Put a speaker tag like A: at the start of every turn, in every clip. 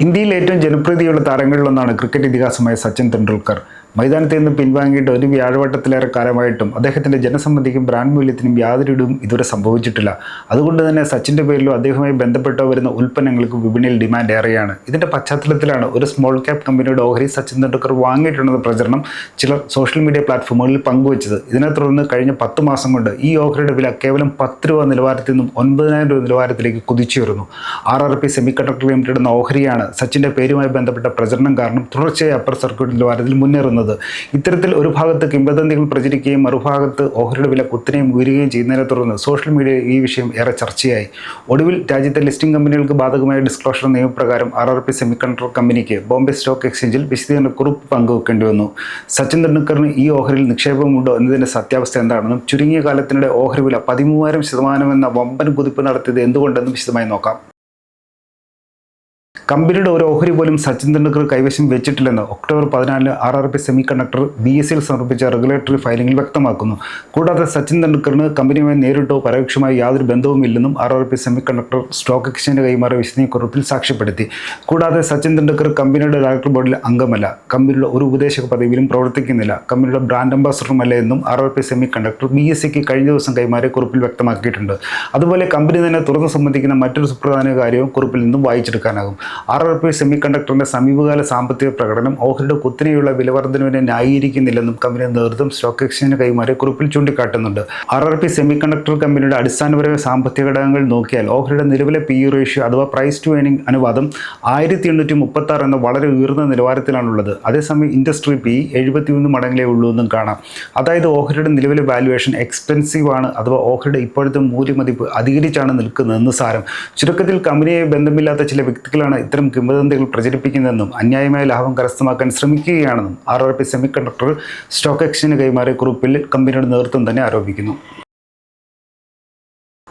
A: ഇന്ത്യയിൽ ഏറ്റവും ജനപ്രീതിയുള്ള താരങ്ങളിലൊന്നാണ് ക്രിക്കറ്റ് ഇതിഹാസമായ സച്ചിൻ തെണ്ടുൽക്കർ മൈതാനത്ത് നിന്ന് പിൻവാങ്ങിയിട്ട് ഒരു വ്യാഴവട്ടത്തിലേറെ കാലമായിട്ടും അദ്ദേഹത്തിന്റെ ജനസമ്മതിക്കും ബ്രാൻഡ് മൂല്യത്തിനും യാതൊരു ഇടിവും ഇതുവരെ സംഭവിച്ചിട്ടില്ല. അതുകൊണ്ട് തന്നെ സച്ചിന്റെ പേരിലോ അദ്ദേഹവുമായി ബന്ധപ്പെട്ടോ വരുന്ന ഉൽപ്പന്നങ്ങൾക്ക് വിപണിയിൽ ഡിമാൻഡ് ഏറെയാണ്. ഇതിന്റെ പശ്ചാത്തലത്തിലാണ് ഒരു സ്മോൾ ക്യാപ് കമ്പനിയുടെ ഓഹരി സച്ചിൻ തെണ്ടുക്കർ വാങ്ങിയിട്ടുണ്ടെന്ന പ്രചരണം ചിലർ സോഷ്യൽ മീഡിയ പ്ലാറ്റ്ഫോമുകളിൽ പങ്കുവച്ചത്. ഇതിനെ തുടർന്ന് കഴിഞ്ഞ പത്ത് മാസം കൊണ്ട് ഈ ഓഹരിയുടെ വില കേവലം പത്ത് രൂപ നിലവാരത്തിൽ നിന്നും ഒൻപതിനായിരം രൂപ നിലവാരത്തിലേക്ക് കുതിച്ചുയർന്നു R R P semiconductor limited എന്ന ഓഹരിയാണ് സച്ചിന്റെ പേരുമായി ബന്ധപ്പെട്ട പ്രചരണം കാരണം തുടർച്ചയായി അപ്പർ സർക്യൂട്ട് നിലവാരത്തിൽ മുന്നേറുന്നത്. ഇത്തരത്തിൽ ഒരു ഭാഗത്ത് കിംവദന്തികൾ പ്രചരിക്കുകയും മറുഭാഗത്ത് ഓഹരിയുടെ വില കുത്തിനെയും ഉയരുകയും ചെയ്യുന്നതിനെ തുടർന്ന് സോഷ്യൽ മീഡിയയിൽ ഈ വിഷയം ഏറെ ചർച്ചയായി. ഒടുവിൽ രാജ്യത്തെ ലിസ്റ്റിംഗ് കമ്പനികൾക്ക് ബാധകമായ ഡിസ്ക്ലോഷർ നിയമപ്രകാരം R R P semi semiconductor കമ്പനിക്ക് ബോംബെ സ്റ്റോക്ക് എക്സ്ചേഞ്ചിൽ വിശദീകരണ കുറിപ്പ് പങ്കുവെക്കേണ്ടി വന്നു. സച്ചിൻ തെണ്ടുൽക്കറിന് ഈ ഓഹരിയിൽ നിക്ഷേപമുണ്ടോ എന്നതിന്റെ സത്യാവസ്ഥ എന്താണെന്നും ചുരുങ്ങിയ കാലത്തിനിടെ ഓഹരി വില പതിമൂവായിരം ശതമാനം എന്ന വമ്പൻ കുതിപ്പ് നടത്തിയത് എന്തുകൊണ്ടെന്നും വിശദമായി നോക്കാം. കമ്പനിയുടെ ഒരു ഓഹരി പോലും സച്ചിൻ തെണ്ടുൽക്കർ കൈവശം വെച്ചിട്ടില്ലെന്ന് ഒക്ടോബർ പതിനാലിന് R R P semiconductor B S സിയിൽ സമർപ്പിച്ച റെഗുലേറ്ററി ഫയലിംഗിൽ വ്യക്തമാക്കുന്നു. കൂടാതെ സച്ചിൻ തെണ്ടുൽക്കറിന് കമ്പനിയുമായി നേരിട്ടോ പരോക്ഷമായി യാതൊരു ബന്ധവുമില്ലെന്നും R R P semiconductor stock exchange കൈമാറിയ വിശദീകരണക്കുറിപ്പിൽ സാക്ഷ്യപ്പെടുത്തി. കൂടാതെ സച്ചിൻ തെണ്ടുൽക്കർ കമ്പനിയുടെ ഡയറക്ടർ ബോർഡിൽ അംഗമല്ല. കമ്പനിയുടെ ഒരു ഉപദേശക പദവിയിലും പ്രവർത്തിക്കുന്നില്ല. കമ്പനിയുടെ ബ്രാൻഡ് അംബാസഡറുമല്ല എന്നും R R P semiconductor B S സിക്ക് കഴിഞ്ഞ ദിവസം കൈമാറിയ കുറിപ്പിൽ വ്യക്തമാക്കിയിട്ടുണ്ട്. അതുപോലെ കമ്പനി തന്നെ തുറന്നു സംബന്ധിക്കുന്ന മറ്റൊരു സുപ്രധാന കാര്യവും കുറിപ്പിൽ നിന്നും വായിച്ചെടുക്കാനാകും. ആർ ആർ പി സെമി കണ്ടക്ടറിന്റെ സമീപകാല സാമ്പത്തിക പ്രകടനം ഓഹരിയുടെ കുത്തനെയുള്ള വിലവർദ്ധനവിനെ ന്യായീകരിക്കുന്നില്ലെന്നും കമ്പനി നേതൃത്വം സ്റ്റോക്ക് എക്സ്ചേഞ്ചിന് കൈമാറി കുറിപ്പിൽ ചൂണ്ടിക്കാട്ടുന്നുണ്ട്. R R P semiconductor കമ്പനിയുടെ അടിസ്ഥാനപരമായ സാമ്പത്തിക ഘടകങ്ങൾ നോക്കിയാൽ ഓഹരിയുടെ നിലവിലെ പി ഇ റേഷ്യോ അഥവാ പ്രൈസ് ടു ഏണിംഗ് അനുപാതം ആയിരത്തി എണ്ണൂറ്റി മുപ്പത്തി ആറ് എന്ന വളരെ ഉയർന്ന നിലവാരത്തിലാണുള്ളത്. അതേസമയം ഇൻഡസ്ട്രി പി എഴുപത്തി ഒന്ന് മടങ്ങിലേ ഉള്ളൂ എന്നും കാണാം. അതായത് ഓഹരിയുടെ നിലവിലെ വാല്യുവേഷൻ എക്സ്പെൻസീവ് ആണ് അഥവാ ഓഹരിയുടെ ഇപ്പോഴത്തെ മൂല്യമതിപ്പ് അധികരിച്ചാണ് നിൽക്കുന്നതെന്ന് സാരം. ചുരുക്കത്തിൽ കമ്പനിയെ ബന്ധമില്ലാത്ത ചില വ്യക്തികളാണ് ഇത്തരം കിംവദന്തികൾ പ്രചരിപ്പിക്കുന്നതെന്നും അന്യായമായ ലാഭം കരസ്ഥമാക്കാൻ ശ്രമിക്കുകയാണെന്നും R R P semiconductor stock exchange കൈമാറിയ കുറിപ്പിൽ കമ്പനിയുടെ നേതൃത്വം തന്നെ ആരോപിക്കുന്നു.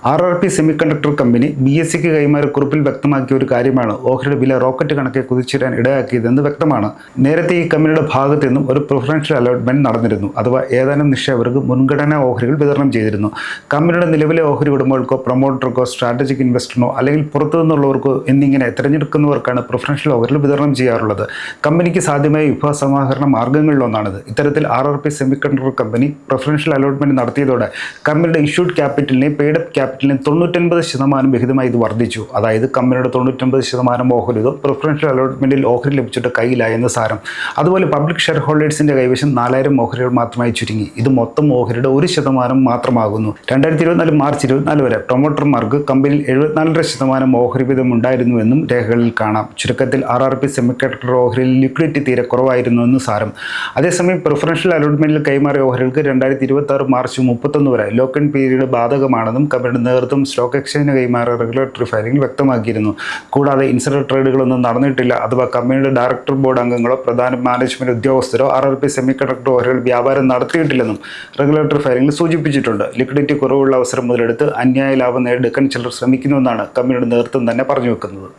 A: R R P semiconductor company B S സിക്ക് കൈമാറിയ കുറിപ്പിൽ വ്യക്തമാക്കിയ ഒരു കാര്യമാണ്. ഓഹരിയുടെ വില റോക്കറ്റ് കണക്കെ കുതിച്ചിടാൻ ഇടയാക്കിയതെന്ന് വ്യക്തമാണ്. നേരത്തെ ഈ കമ്പനിയുടെ ഭാഗത്തു നിന്നും ഒരു പ്രിഫറൻഷ്യൽ അലോട്ട്മെന്റ് നടന്നിരുന്നു. അഥവാ ഏതാനും നിക്ഷേപകർക്ക് മുൻഗണനാ ഓഹരികൾ വിതരണം ചെയ്തിരുന്നു. കമ്പനിയുടെ നിലവിലെ ഓഹരി ഉടമകൾക്കോ പ്രൊമോട്ടർക്കോ സ്ട്രാറ്റജിക് ഇൻവെസ്റ്ററിനോ അല്ലെങ്കിൽ പുറത്തു നിന്നുള്ളവർക്കോ എന്നിങ്ങനെ തിരഞ്ഞെടുക്കുന്നവർക്കാണ് പ്രിഫറൻഷ്യൽ ഓഹരികൾ വിതരണം ചെയ്യാറുള്ളത്. കമ്പനിക്ക് സാധ്യമായ വിഭവ സമാഹരണ മാർഗങ്ങളിലൊന്നാണിത് ഇത്തരത്തിൽ R R P semiconductor company preferential allotment നടത്തിയതോടെ കമ്പനിയുടെ ഇഷ്യൂഡ് ക്യാപിറ്റലിനെ പെയ്ഡ് അപ്പ് ക്യാപിറ്റലിന് തൊണ്ണൂറ്റൊൻപത് ശതമാനം വിഹിതമായി ഇത് വർദ്ധിച്ചു. അതായത് കമ്പനിയുടെ തൊണ്ണൂറ്റൊൻപത് ശതമാനം ഓഹരിതും പ്രിഫറൻഷ്യൽ അലോട്ട്മെന്റിൽ ഓഹരി ലഭിച്ചിട്ട് കയ്യിലായി എന്ന് സാരം. അതുപോലെ പബ്ലിക് ഷെയർ ഹോൾഡേഴ്സിന്റെ കൈവശം നാലായിരം ഓഹരികൾ മാത്രമായി ചുരുങ്ങി. ഇത് മൊത്തം ഓഹരിയുടെ ഒരു ശതമാനം മാത്രമാകുന്നു. രണ്ടായിരത്തി ഇരുപത്തിനാല് മാർച്ച് ഇരുപത്തിനാല് വരെ പ്രൊമോട്ടർമാർക്ക് കമ്പനിയിൽ എഴുപത്തിനാലര ശതമാനം ഓഹരി വീതം ഉണ്ടായിരുന്നുവെന്നും രേഖകളിൽ കാണാം. ചുരുക്കത്തിൽ ആർ ആർ പി സെമിക്കണ്ടക്ടർ ഓഹരിയിൽ ലിക്വിഡിറ്റി തീരെ കുറവായിരുന്നു എന്ന് സാരം. അതേസമയം പ്രിഫറൻഷ്യൽ അലോട്ട്മെന്റിൽ കൈമാറിയ ഓഹരികൾക്ക് രണ്ടായിരത്തി ഇരുപത്തി മാർച്ച് മുപ്പത്തൊന്ന് വരെ ലോക്ക് ലോക്കൺ പീരീഡ് ബാധകമാണെന്നും കമ്പനിയുടെ നേതൃത്വം സ്റ്റോക്ക് എക്സ്ചേഞ്ചിന് കൈമാറിയ റെഗുലേറ്ററി ഫയലിംഗിൽ വ്യക്തമാക്കിയിരുന്നു. കൂടാതെ ഇൻസൈഡർ ട്രേഡുകളൊന്നും നടന്നിട്ടില്ല. അഥവാ കമ്പനിയുടെ ഡയറക്ടർ ബോർഡ് അംഗങ്ങളോ പ്രധാന മാനേജ്മെന്റ് ഉദ്യോഗസ്ഥരോ R R P semiconductor ഓഹരികൾ വ്യാപാരം നടത്തിയിട്ടില്ലെന്നും റെഗുലേറ്ററി ഫയലിംഗിൽ സൂചിപ്പിച്ചിട്ടുണ്ട്. ലിക്വിഡിറ്റി കുറവുള്ള അവസരം മുതലെടുത്ത് അന്യായ ലാഭം നേടിയെടുക്കാൻ ചിലർ ശ്രമിക്കുന്നുവെന്നാണ് കമ്പനിയുടെ നേതൃത്വം തന്നെ പറഞ്ഞു വെക്കുന്നത്.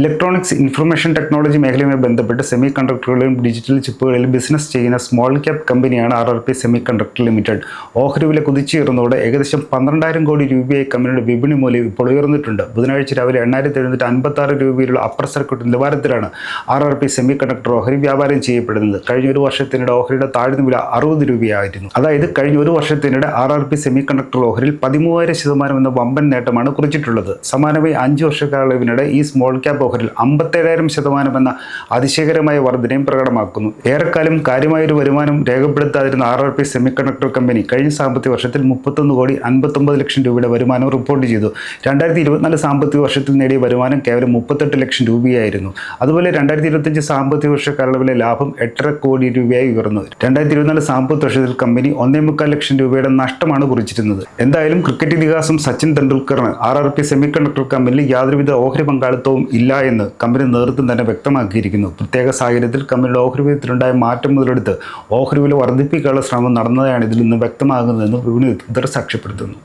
A: ഇലക്ട്രോണിക്സ് ഇൻഫർമേഷൻ ടെക്നോളജി മേഖലയുമായി ബന്ധപ്പെട്ട് സെമി കണ്ടക്ടറുകളിലും ഡിജിറ്റൽ ചിപ്പുകളിലും ബിസിനസ് ചെയ്യുന്ന സ്മോൾ ക്യാപ് കമ്പനിയാണ് R R P semiconductor limited. ഓഹരി വില കുതിച്ചുയർന്നതോടെ ഏകദേശം പന്ത്രണ്ടായിരം കോടി രൂപയായി കമ്പനിയുടെ വിപണി മൂല്യം ഇപ്പോൾ ഉയർന്നിട്ടുണ്ട്. ബുധനാഴ്ച രാവിലെ എണ്ണായിരത്തി എഴുന്നൂറ്റി അൻപത്തി ആറ് രൂപയിലുള്ള അപ്പർ സർക്യൂട്ട് നിലവാരത്തിലാണ് R R P semiconductor ഓഹരി വ്യാപാരം ചെയ്യപ്പെടുന്നത്. കഴിഞ്ഞ ഒരു വർഷത്തിനിടെ ഓഹരിയുടെ താഴ്ന്ന വില അറുപത് രൂപയായിരുന്നു. അതായത് കഴിഞ്ഞ ഒരു വർഷത്തിനിടെ R R P semiconductor ഓഹരിയിൽ പതിമൂവായിരം ശതമാനം എന്ന വമ്പൻ നേട്ടമാണ് കുറിച്ചിട്ടുള്ളത്. സമാനമായി അഞ്ച് വർഷക്കാലവിനിടെ ഈ സ്മോൾ ക്യാപ് ഓഹരിൽ അമ്പത്തേഴായിരം ശതമാനം എന്ന അതിശയകരമായ വർധനയും പ്രകടമാക്കുന്നു. ഏറെക്കാലം കാര്യമായൊരു വരുമാനം രേഖപ്പെടുത്താതിരുന്ന R R P semiconductor company കഴിഞ്ഞ സാമ്പത്തിക വർഷത്തിൽ മുപ്പത്തൊന്ന് കോടി അൻപത്തൊമ്പത് ലക്ഷം രൂപയുടെ വരുമാനം റിപ്പോർട്ട് ചെയ്തു. രണ്ടായിരത്തി ഇരുപത്തിനാല് സാമ്പത്തിക വർഷത്തിൽ നേടിയ വരുമാനം കേവലം മുപ്പത്തെട്ട് ലക്ഷം രൂപയായിരുന്നു. അതുപോലെ രണ്ടായിരത്തി ഇരുപത്തഞ്ച് സാമ്പത്തിക വർഷ കാലയളവിലെ ലാഭം എട്ടര കോടി രൂപയായി ഉയർന്നു. രണ്ടായിരത്തി ഇരുപത്തിനാല് സാമ്പത്തിക വർഷത്തിൽ കമ്പനി ഒന്നേ മുക്കാൽ ലക്ഷം രൂപയുടെ നഷ്ടമാണ് കുറിച്ചിരുന്നത്. എന്തായാലും ക്രിക്കറ്റ് ഇതിഹാസം സച്ചിൻ തെണ്ടുൽക്കറിന് R R P semiconductor കമ്പനിയിൽ യാതൊരുവിധ ഓഹരി പങ്കാളിത്തവും ഇല്ല എന്ന് കമ്പനി നേതൃത്വം തന്നെ വ്യക്തമാക്കിയിരിക്കുന്നു. പ്രത്യേക സാഹചര്യത്തിൽ കമ്പനിയുടെ ഓഹരി വിധത്തിലുണ്ടായ മാറ്റം മുതലെടുത്ത് ഓഹരി വില വർദ്ധിപ്പിക്കാനുള്ള ശ്രമം നടന്നതാണ് ഇതിൽ നിന്ന് വ്യക്തമാകുന്നതെന്ന് വിപണി വിദഗ്ധർ സാക്ഷ്യപ്പെടുത്തുന്നു.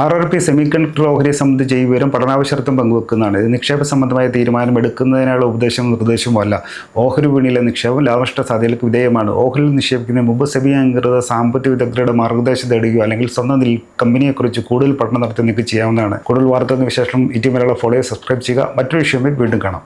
A: R R P semiconductor ഓഹരിയെ സംബന്ധിച്ച് ഈ വിവരം പഠനാവശ്യർത്ഥം പങ്കുവെക്കുന്നതാണ്. ഇത് നിക്ഷേപ സംബന്ധമായ തീരുമാനം എടുക്കുന്നതിനുള്ള ഉപദേശവും നിർദ്ദേശവുമല്ല ഓഹരി വിപണിയിലെ നിക്ഷേപം ലാഭനഷ്ട സാധ്യതകൾക്ക് വിധേയമാണ്. ഓഹരിയിൽ നിക്ഷേപിക്കുന്ന മുമ്പ് സെബി അംഗീകൃത സാമ്പത്തിക വിദഗ്ധരുടെ മാർഗനിർദ്ദേശം തേടുകയോ അല്ലെങ്കിൽ സ്വന്തം കമ്പനിയെക്കുറിച്ച് കൂടുതൽ പഠനം നടത്തി നിങ്ങൾക്ക് ചെയ്യാവുന്നതാണ്. കൂടുതൽ വാർത്തകൾ വിശേഷം E T Malayalam follow subscribe ചെയ്യുക. മറ്റൊരു വിഷയമായി വീണ്ടും കാണാം.